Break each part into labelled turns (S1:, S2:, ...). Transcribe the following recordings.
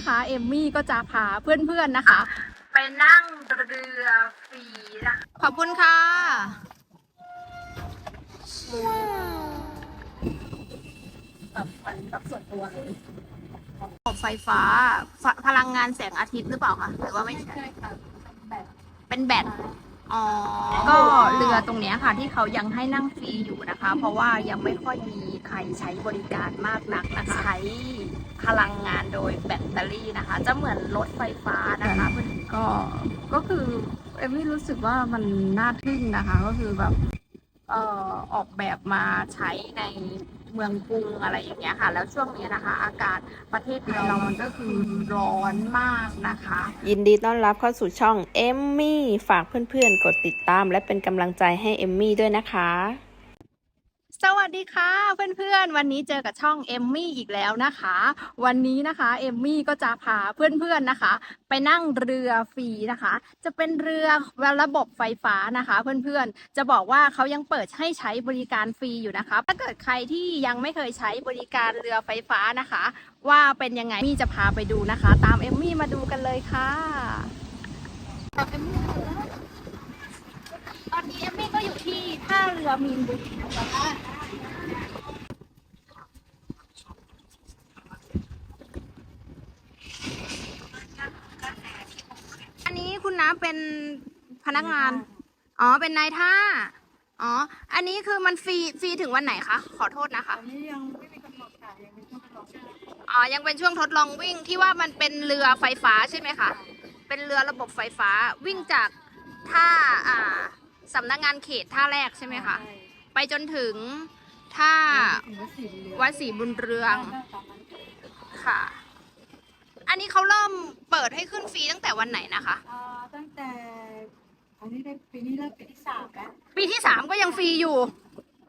S1: นะคะ เอมมี่ก็จะพาเพื่อนๆนะคะ ไปนั่งเรือฟรีนะขอบคุณค่ะแบบมันแบบส่วนตัวเลยไฟฟ้าฟพลังงานแสงอาทิตย์หรือเปล่าคะหรือว่าไม่ใช่เป็นแบต อ๋อ ก็เรือตรงเนี้ยค่ะที่เขายังให้นั่งฟรีอยู่นะคะ เพราะว่ายังไม่ค่อยมีใครใช้บริการมากนักนะคะใช้พลังงานโดยแบตเตอรี่นะคะ จะเหมือนรถไฟฟ้านะคะก็ก็คือเอมมี่รู้สึกว่ามันน่าทึ่งนะคะ ก็คือแบบ เอ่อออกแบบมาใช้ในเมืองกรุงอะไรอย่างเงี้ยค่ะ แล้วช่วงนี้นะคะ อากาศประเทศไทยเรามันก็คือร้อนมากนะคะ
S2: ยินดีต้อนรับเข้าสู่ช่องเอมมี่ฝากเพื่อนๆ กดติดตาม และเป็นกำลังใจให้เอมมี่ด้วยนะคะ
S1: สวัสดีค่ะเพื่อนๆ วันนี้เจอกับช่องเอมมี่อีกแล้วนะคะ วันนี้นะคะเอมมี่ก็จะพาเพื่อนๆนะคะ ไปนั่งเรือฟรีนะคะ จะเป็นเรือระบบไฟฟ้านะคะ เพื่อนๆจะบอกว่าเขายังเปิดให้ใช้บริการฟรีอยู่นะคะถ้าเกิดใครที่ยังไม่เคยใช้บริการเรือไฟฟ้านะคะ ว่าเป็นยังไงมี่จะพาไปดูนะคะ ตามเอมมี่มาดูกันเลยค่ะตามเอมมี่ตอนนี้เอมมี่ก็อยู่ที่ท่าเรือมีนบุรีนะคะ อันนี้คุณน้ำเป็นพนักงาน อ๋อ เป็นนายท่า อ๋อ อันนี้คือมันฟรีฟรีถึงวันไหนคะ ขอโทษนะคะ
S3: อันนี้ยังไม่มีกำหนดค่ะยังเป็นช่วงทดลองใช่ไหม
S1: อ๋อ ยังเป็นช่วงทดลองวิ่งที่ว่ามันเป็นเรือไฟฟ้าใช่ไหมคะ เป็นเรือระบบไฟฟ้าวิ่งจากท่าอ่าสำนักงานเขตท่าแรกใช่ไหมคะ
S3: ใช่
S1: ไปจนถึง ท่า
S3: ถึงวัดศรีบุญเรือง
S1: วัดศรีบุญเรือง
S3: หน้าตามนั้น
S1: ค่ะ อันนี้เขาเริ่มเปิดให้ขึ้นฟรีตั้งแต่วันไหนนะคะ
S3: อ่าตั้งแต่ อันนี้ได้ปีนี้เริ่มปีที่สามแล้ว
S1: ปีที่สามก็ยังฟรีอยู่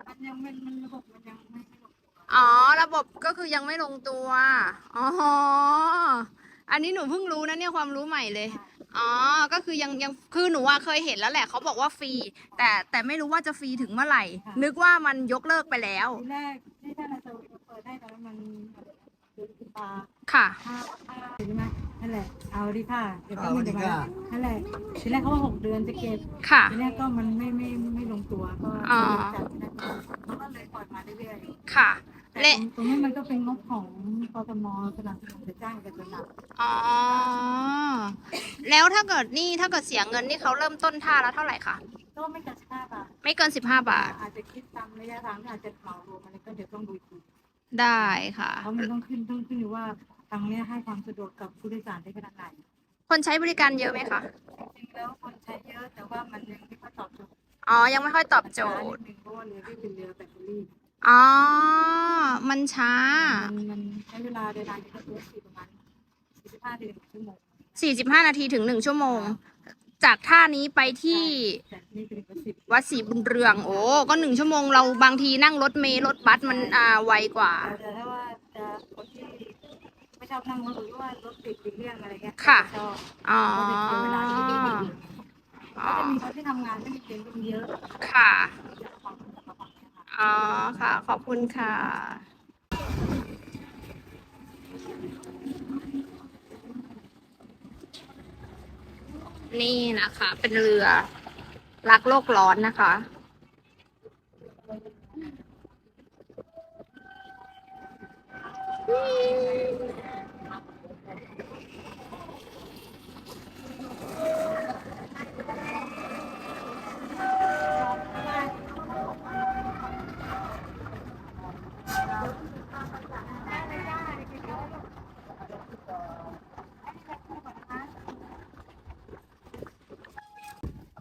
S3: มันยังมันมันระบบมันยังไม่ไม่ลงตัว
S1: อ๋อ ระบบก็คือยังไม่ลงตัว อ๋อ อันนี้หนูเพิ่งรู้นะเนี่ยความรู้ใหม่เลย อ๋อ ก็คือยังยังคือหนูว่าเคยเห็นแล้วแหละเขาบอกว่าฟรี แต่แต่ไม่รู้ว่าจะฟรีถึงเมื่อไหร่นึกว่ามันยกเลิกไปแล้ว
S3: ทีแรกที่ท่านอาจารย์เปิดได้ตอนนั้นมันดูคุณตา
S1: ค่ะ
S3: ห้าห้าใช่ไหมนั่นแหละเอาดิค่ะเก็บไว้
S4: เอา
S3: เงิน
S4: ดิ
S3: เดี๋ยว
S4: ค่ะ
S3: มานั่นแหละทีแรกเขาว่าหกเดือนจะเก็บ
S1: ค่ะ
S3: ทีแรกก็มันไม่ไม่ไม่ลงตัวก็
S1: อ๋อ
S3: จัดไม่ได้เขาก็เลยปล่อยมาเรื่อยๆ
S1: ค่ะ
S3: แต่
S1: เละ
S3: ตรงนี้มันก็เป็นงบของกทมสนับสนุนจะจ้างกันเป็นหลัก
S1: อ๋อ แล้วถ้าเกิดนี่ถ้าเกิดเสียเงินนี่เขาเริ่มต้นท่าแล้วเท่าไหร่คะ
S3: ก็ไม่เกินสิบห้าบาท
S1: ไม่เกินสิบห้าบาท
S3: อาจจะคิดตามระยะทางที่อาจจะเหมารวมอะไรก็เดี๋ยวต้องดูอีกที
S1: ได้ค่ะ
S3: เพราะมันต้องขึ้นต้องขึ้นอยู่ว่าทางเนี้ยให้ความสะดวกกับผู้โดยสารได้ขนาดไหน
S1: คนใช้บริการเยอะไหมคะ
S3: จริงๆแล้วคนใช้เยอะแต่ว่ามันยังไม่ค่อยตอบโจทย์
S1: อ๋อยังไม่ค่อยตอบโจ
S3: ช้านิ
S1: ทย์
S3: ดนึงเพราะว่าเรือที่เป็นเรือแบตเตอรี่
S1: อ๋อ มันช้า
S3: มันมันใช้เวลาเดินทางจากตัวสี่ประมาณสี่สิบห้าถึงหนึ่งชั่วโมง
S1: 45 นาทีถึง 1 ชั่วโมง จากท่านี้ไปที่
S3: แต่นี่เป็นกว่าสิบ
S1: วัดศรีบุญเรือง โอ้ก็หนึ่งชั่วโมงเราบางทีนั่งรถเมล์รถบัสมันอ่าไวกว่า
S3: แต่ถ้าว่าจะคนที่ไม่ชอบนั่งรถหรือว่ารถติดหรือเรื่องอะไรเงี้ย
S1: ค่ะ
S3: ชอบ
S1: อ๋อ
S3: ก็จะเสียเวลาที่ดี
S1: อ๋อ
S3: ก็จะมีคนที่ทำงานไม่มีเต็นท์ก็มีเยอะ
S1: ค่ะ
S3: ของของข อ๋
S1: อค่ะ ขอบคุณค่ะ นี่นะคะ เป็นเรือรักโลกร้อนนะคะ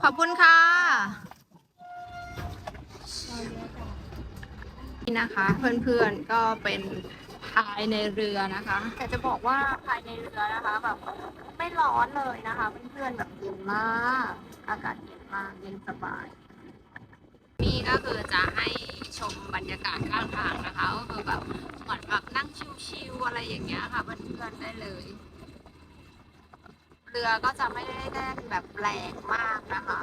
S1: ขอบคุณค่ะ นี่นะคะ เพื่อนๆก็เป็นภายในเรือนะคะแต่จะบอกว่าภายในเรือนะคะแบบไม่ร้อนเลยนะคะ เพื่อนๆแบบเย็นมากอากาศเย็นมากเย็นสบายนี่ก็คือจะให้ชมบรรยากาศข้างทางนะคะก็คือแบบเหมือนแบบนั่งชิวๆอะไรอย่างเงี้ยค่ะเพื่อนๆได้เลย เรือก็จะไม่ได้แน่นแบบแรงมากนะคะ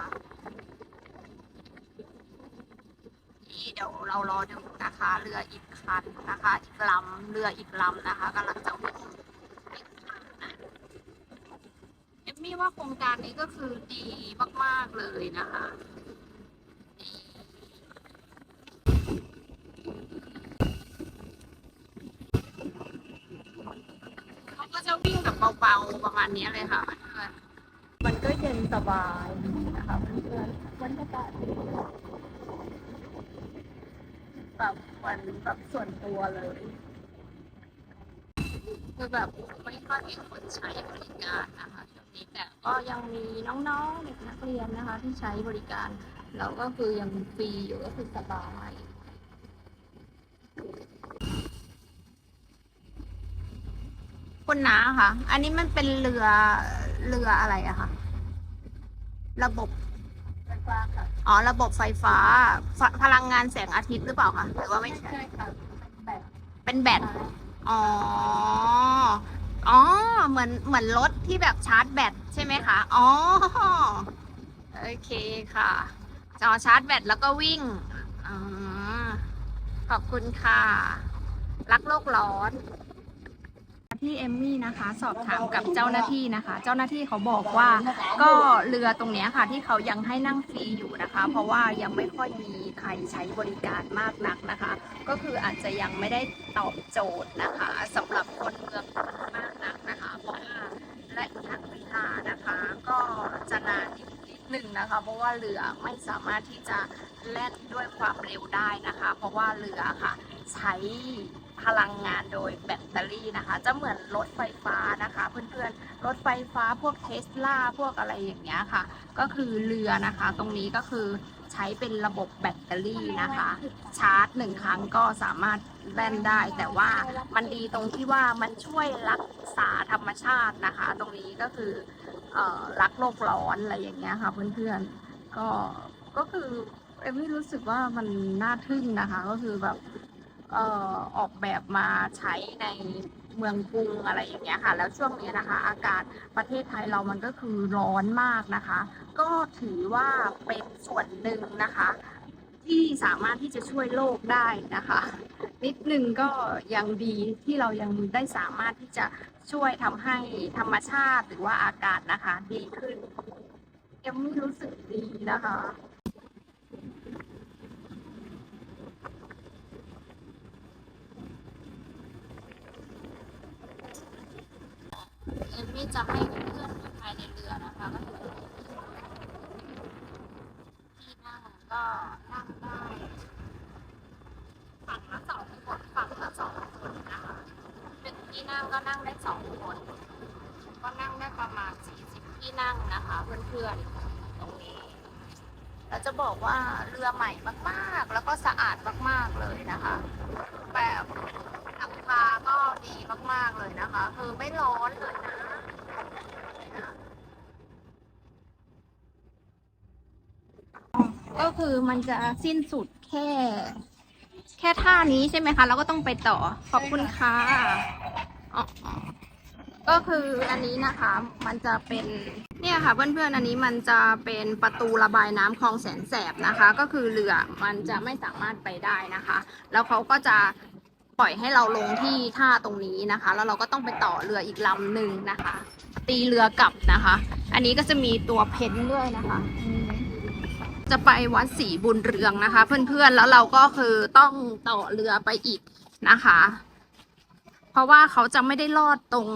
S1: นี่ เดี๋ยวเรารอดูนะคะ เรืออีกคันนะคะ อีกลำเรืออีกลำนะคะกำลังจะวิ่งวิ่งมานะมี่ว่าโครงการนี้ก็คือดีมาก ๆ เลยนะคะเขาก็จะวิ่งแบบเบา ๆ ประมาณนี้เลยค่ะ มันก็เย็นสบายนะคะเพื่อนบรรยากาศ แบบวันแบบส่วนตัวเลยคือแบบไม่ค่อยมีคนใช้บริการนะคะช่วงนี้แต่ก็ยังมีน้องๆเด็กนักเรียนนะคะ ที่ใช้บริการแล้วก็คือยังฟรีอยู่ก็คือสบายคุณน้าค่ะ อันนี้มันเป็นเรือเรืออะไรอะคะ ระบบ
S3: ฟฟ้าค่ะ
S1: อ๋อ ระบบไฟฟ้าพพลังงานแสงอาทิตย์หรือเปล่าคะหรือว่าไม่ใช่
S3: ใช่ค่ะแบบ
S1: เป็นแบต อ๋อ อ๋อ เหมือนเหมือนรถที่แบบชาร์จแบตใช่ไหมคะ อ๋อ โอเคค่ะจอชาร์จแบตแล้วก็วิ่งอ๋อขอบคุณค่ะ รักโลกร้อน ที่เอมมี่นะคะสอบถามกับเจ้าหน้าที่นะคะ เจ้าหน้าที่เขาบอกว่าก็เรือตรงเนี้ยค่ะ ที่เขายังให้นั่งฟรีอยู่นะคะ เพราะว่ายังไม่ค่อยมีใครใช้บริการมากนักนะคะ ก็คืออาจจะยังไม่ได้ตอบโจทย์นะคะสำหรับคนเมืองมากนักนะคะ เพราะว่าและนักเวลานะคะ ก็จะนานอยู่นิดหนึ่งนะคะ เพราะว่าเรือไม่สามารถที่จะแล่นด้วยความเร็วได้นะคะ เพราะว่าเรือค่ะ ใช้ พลังงานโดยแบตเตอรี่นะคะ จะเหมือนรถไฟฟ้านะคะ เพื่อนๆ รถไฟฟ้าพวกเทสลาพวกอะไรอย่างเงี้ยค่ะ ก็คือเรือนะคะ ตรงนี้ก็คือใช้เป็นระบบแบตเตอรี่นะคะ ชาร์จหนึ่งครั้งก็สามารถแล่นได้ แต่ว่ามันดีตรงที่ว่ามันช่วยรักษาธรรมชาตินะคะ ตรงนี้ก็คืออรักโลกร้อนอะไรอย่างเงี้ยค่ะ เพื่อนๆ ก็ก็คือเอมมี่รู้สึกว่ามันน่าทึ่งนะคะ ก็คือแบบ อ่อออกแบบมาใช้ในเมืองกรุงอะไรอย่างเงี้ยค่ะ แล้วช่วงนี้นะคะ อากาศประเทศไทยเรามันก็คือร้อนมากนะคะ ก็ถือว่าเป็นส่วนหนึ่งนะคะ ที่สามารถที่จะช่วยโลกได้นะคะ นิดนึงก็ยังดีที่เรายังได้สามารถที่จะช่วยทำให้ธรรมชาติหรือว่าอากาศนะคะ ดีขึ้นเอ็มไม่รู้สึกดีนะคะ ที่จะให้เพื่อนๆภายในเรือนะคะก็คือที่นั่งก็นั่งได้ ฝั่งละสองคนฝั่งละสองคนนะคะเป็นที่นั่งก็นั่งได้สองคนก็นั่งได้ประมาณสี่สิบที่นั่งนะคะ เพื่อนๆตรงนี้แล้วจะบอกว่าเรือใหม่มากๆ แล้วก็สะอาดมากๆเลยนะคะ แบบหลังคาก็ดีมากๆเลยนะคะ คือไม่ร้อนเลยนะ ก็ คือมันจะสิ้นสุดแค่ แค่ท่านี้ใช่ไหมคะ แล้วก็ต้องไปต่อ ขอบคุณค่ะอ๋อก็คืออันนี้นะคะ มันจะเป็นเนี่ยค่ะเพื่อนๆอันนี้มันจะเป็นประตูระบายน้ำคลองแสนแสบนะคะ ก็คือเรือมันจะไม่สามารถไปได้นะคะ แล้วเขาก็จะปล่อยให้เราลงที่ท่าตรงนี้นะคะ แล้วเราก็ต้องไปต่อเรืออีกลำหนึ่งนะคะ ตีเรือกลับนะคะ อันนี้ก็จะมีตัวเพ้นท์ด้วยนะคะ จะไปวัดศรีบุญเรืองนะคะ เพื่อนๆแล้วเราก็คือต้องต่อเรือไปอีกนะคะ เพราะว่าเขาจะไม่ได้ลอดตรง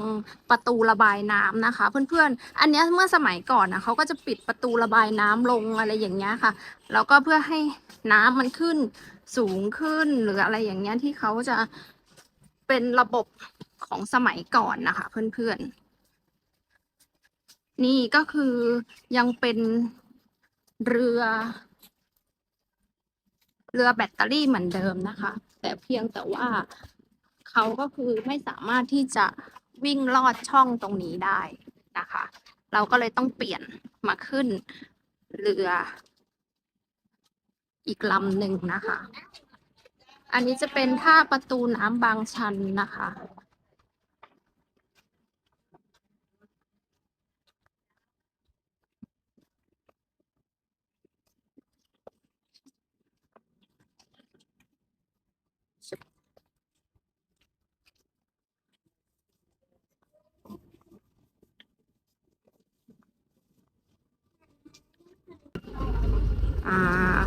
S1: ประตูระบายน้ำนะคะ เพื่อนๆ อันนี้เมื่อสมัยก่อนนะเขาก็จะปิดประตูระบายน้ำลงอะไรอย่างเงี้ยค่ะแล้วก็เพื่อให้น้ำมันขึ้นสูงขึ้นหรืออะไรอย่างเงี้ยที่เขาจะเป็นระบบของสมัยก่อนนะคะ เพื่อนๆนี่ก็คือยังเป็น เรือ เรือแบตเตอรี่เหมือนเดิมนะคะ แต่เพียงแต่ว่าเขาก็คือไม่สามารถที่จะวิ่งลอดช่องตรงนี้ได้นะคะ เราก็เลยต้องเปลี่ยนมาขึ้นเรือ อีกลำหนึ่งนะคะ อันนี้จะเป็นท่าประตูน้ำบางชันนะคะ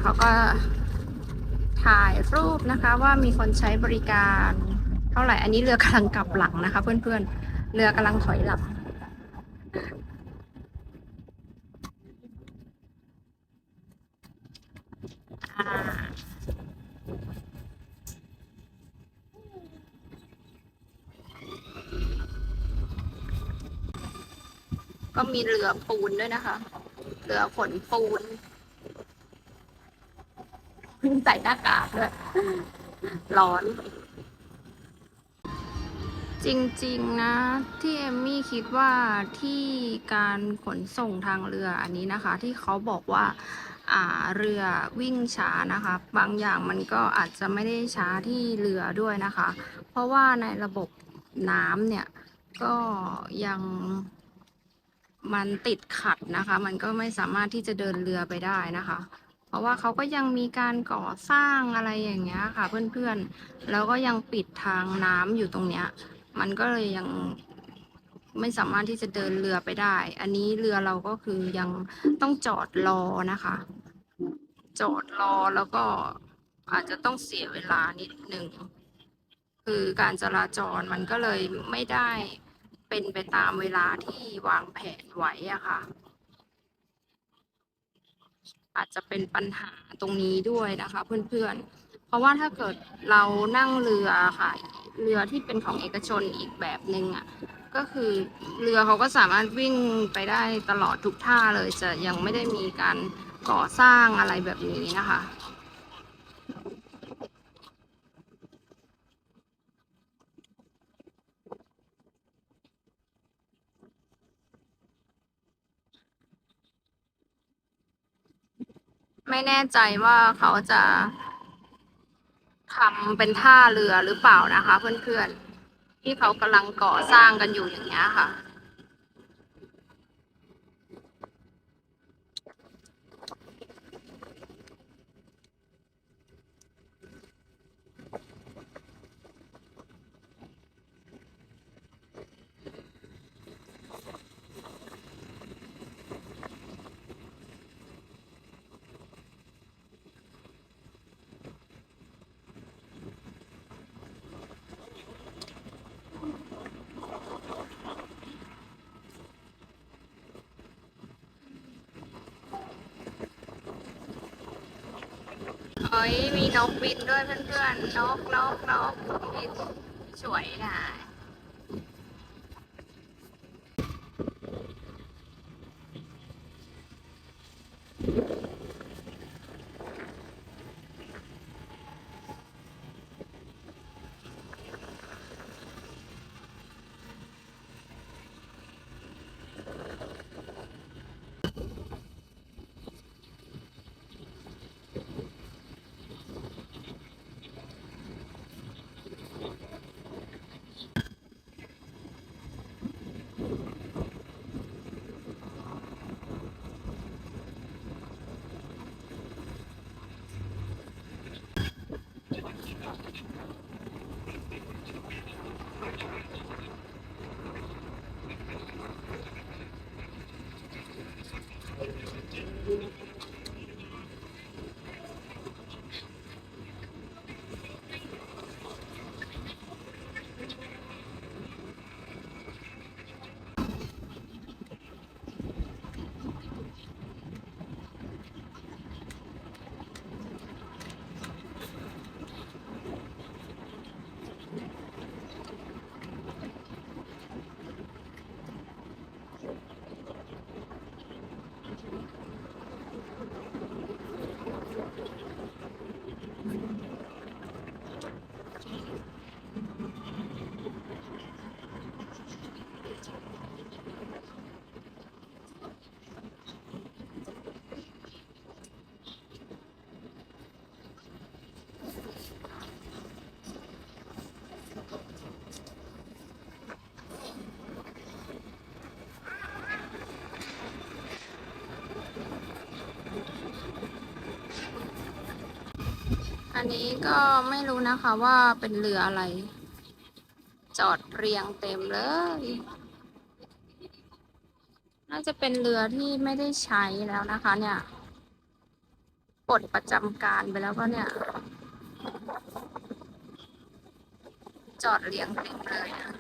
S1: เขาก็ถ่ายรูปนะคะว่ามีคนใช้บริการเท่าไหร่ อันนี้เรือกำลังกลับหลังนะคะ เพื่อนๆ เรือกำลังถอยหลังก็มีเรือปูนด้วยนะคะ เรือขนปูน ใส่หน้ากากด้วยร้อน จริงๆนะ ที่เอมมี่คิดว่าที่การขนส่งทางเรืออันนี้นะคะ ที่เขาบอกว่าอ่าเรือวิ่งช้านะคะ บางอย่างมันก็อาจจะไม่ได้ช้าที่เรือด้วยนะคะ เพราะว่าในระบบน้ำเนี่ยก็ยังมันติดขัดนะคะ มันก็ไม่สามารถที่จะเดินเรือไปได้นะคะ ราะว่าเขาก็ยังมีการก่อสร้างอะไรอย่างเงี้ยค่ะเพื่อนๆ แล้วก็ยังปิดทางน้ำอยู่ตรงเนี้ย มันก็เลยยังไม่สามารถที่จะเดินเรือไปได้ อันนี้เรือเราก็คือยังต้องจอดรอนะคะ จอดรอแล้วก็อาจจะต้องเสียเวลานิดหนึ่ง คือการจราจรมันก็เลยไม่ได้เป็นไปตามเวลาที่วางแผนไว้อะค่ะ อาจจะเป็นปัญหาตรงนี้ด้วยนะคะ เพื่อนๆ เพราะว่าถ้าเกิดเรานั่งเรือค่ะ เรือที่เป็นของเอกชนอีกแบบหนึ่งอะก็คือเรือเขาก็สามารถวิ่งไปได้ตลอดทุกท่าเลยจะยังไม่ได้มีการก่อสร้างอะไรแบบนี้นะคะ แน่ใจว่าเขาจะทำเป็นท่าเรือหรือเปล่านะคะ เพื่อนๆที่เขากำลังก่อสร้างกันอยู่อย่างเงี้ยค่ะ เฮ้ยมี นกบินด้วยเพื่อนๆนกนกนกบินสวยนะอั นนี้ก็ไม่รู้นะคะว่าเป็นเรืออะไร จอดเรียงเต็มเลย น่าจะเป็นเรือที่ไม่ได้ใช้แล้วนะคะ เนี่ยปลดประจำการไปแล้วก็เนี่ย จอดเรียงเต็มเลยอะ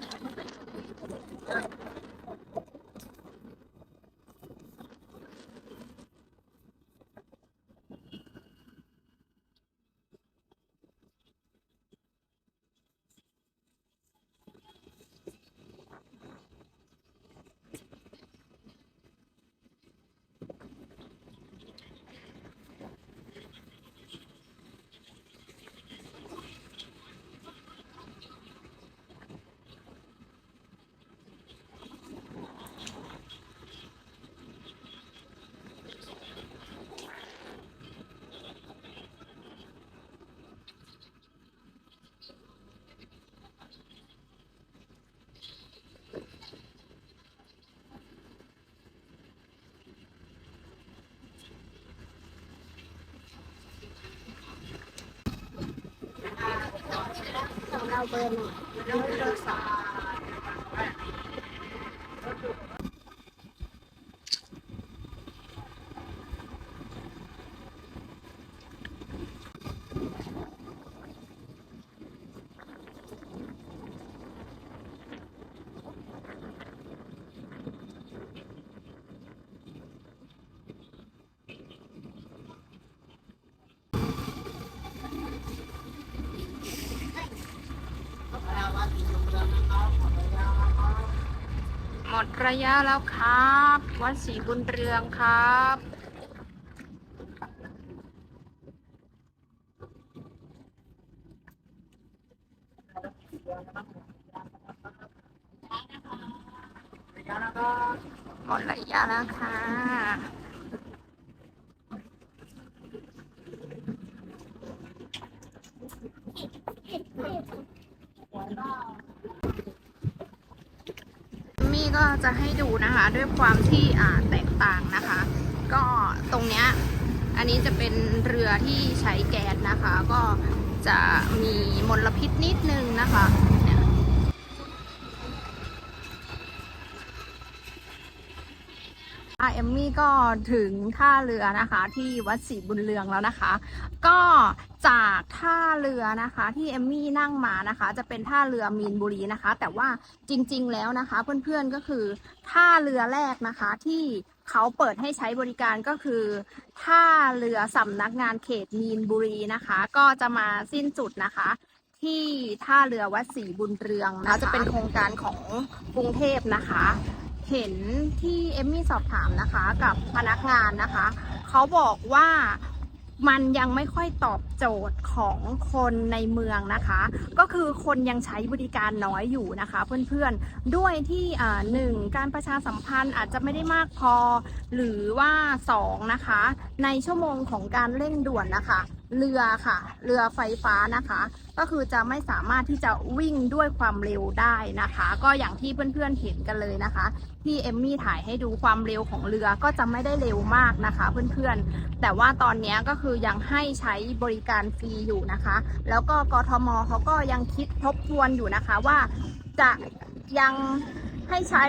S1: เราเบอร์หนึ่งเราเบอร์สองหม ดระยะแล้วครับ วัดศรีบุญเรืองครับ หมดระยะแล้วค่ะ มี่ก็จะให้ะด้วยความที่อ่าแตกต่างนะคะ ก็ตรงเนี้ยอันนี้จะเป็นเรือที่ใช้แก๊สนะคะ ก็จะมีมลพิษนิดนึงนะคะเนี่ยอะเอมมี่ก็ถึงท่าเรือนะคะที่วัดศรีบุญเรืองแล้วนะคะ ก็ จากท่าเรือนะคะ ที่เอมมี่นั่งมานะคะ จะเป็นท่าเรือมีนบุรีนะคะ แต่ว่าจริงๆแล้วนะคะ เพื่อนๆก็คือท่าเรือแรกนะคะที่เขาเปิดให้ใช้บริการก็คือท่าเรือสำนักงานเขตมีนบุรีนะคะ ก็จะมาสิ้นสุดนะคะที่ท่าเรือวัดศรีบุญเรืองนะคะจะเป็นโครงการของกรุงเทพนะคะ เห็นที่เอมมี่สอบถามนะคะกับพนักงานนะคะ เขาบอกว่า มันยังไม่ค่อยตอบโจทย์ของคนในเมืองนะคะ ก็คือคนยังใช้บริการน้อยอยู่นะคะ เพื่อนๆด้วยที่หนึ่งการประชาสัมพันธ์อาจจะไม่ได้มากพอ หรือว่าสองนะคะในชั่วโมงของการเร่งด่วนนะคะ เรือค่ะ เรือไฟฟ้านะคะ ก็คือจะไม่สามารถที่จะวิ่งด้วยความเร็วได้นะคะ ก็อย่างที่เพื่อนๆเห็นกันเลยนะคะ ที่เอมมี่ถ่ายให้ดูความเร็วของเรือก็จะไม่ได้เร็วมากนะคะเพื่อนๆ แต่ว่าตอนนี้ก็คือยังให้ใช้บริการฟรีอยู่นะคะ แล้วก็กทมเขาก็ยังคิดทบทวนอยู่นะคะว่าจะยังให้ใช้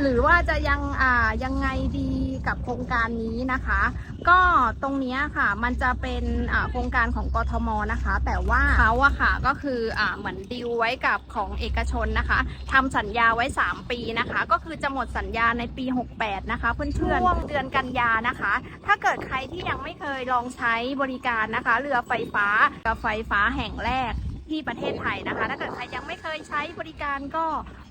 S1: หรือว่าจะยังอ่ายังไงดี กับโครงการนี้นะคะ ก็ตรงเนี้ยค่ะมันจะเป็นอ่าโครงการของกทมนะคะ แต่ว่าเขาอะค่ะก็คืออ่าเหมือนดีลไว้กับของเอกชนนะคะทำสัญญาไว้ 3 ปีนะคะ ก็คือจะหมดสัญญาในปี 68 นะคะเพื่อนๆช่วงเดือนกันยานะคะ ถ้าเกิดใครที่ยังไม่เคยลองใช้บริการนะคะ เรือไฟฟ้าเรือไฟฟ้าแห่งแรก ที่ประเทศไทยนะคะ ถ้าเกิดใครยังไม่เคยใช้บริการก็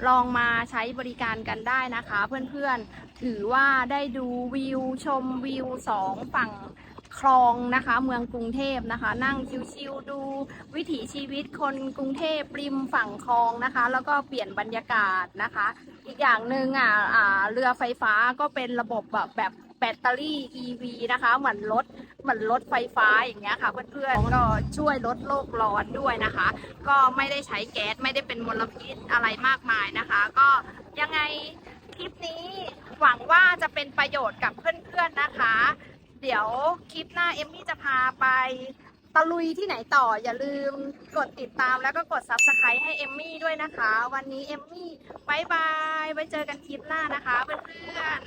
S1: ลองมาใช้บริการกันได้นะคะ เพื่อนๆ ถือว่าได้ดูวิวชมวิวสองฝั่งคลองนะคะ เมืองกรุงเทพนะคะ นั่งชิวๆดูวิถีชีวิตคนกรุงเทพริมฝั่งคลองนะคะ แล้วก็เปลี่ยนบรรยากาศนะคะ อีกอย่างหนึ่งอะอ่าเรือไฟฟ้าก็เป็นระบบแบบแบบแบตเตอรี่ EV นะคะ เหมือนรถ เหมือนรถไฟฟ้าอย่างเงี้ยค่ะ เพื่อนๆก็ช่วยลดโลกร้อนด้วยนะคะ ก็ไม่ได้ใช้แก๊สไม่ได้เป็นมลพิษอะไรมากมายนะคะ ก็ยังไงคลิปนี้หวังว่าจะเป็นประโยชน์กับเพื่อนๆนะคะ เดี๋ยวคลิปหน้าเอมมี่จะพาไปตะลุยที่ไหนต่ออย่าลืมกดติดตามแล้วก็กด subscribe ให้เอมมี่ด้วยนะคะ วันนี้เอมมี่บายบายไว้เจอกันคลิปหน้านะคะเพื่อน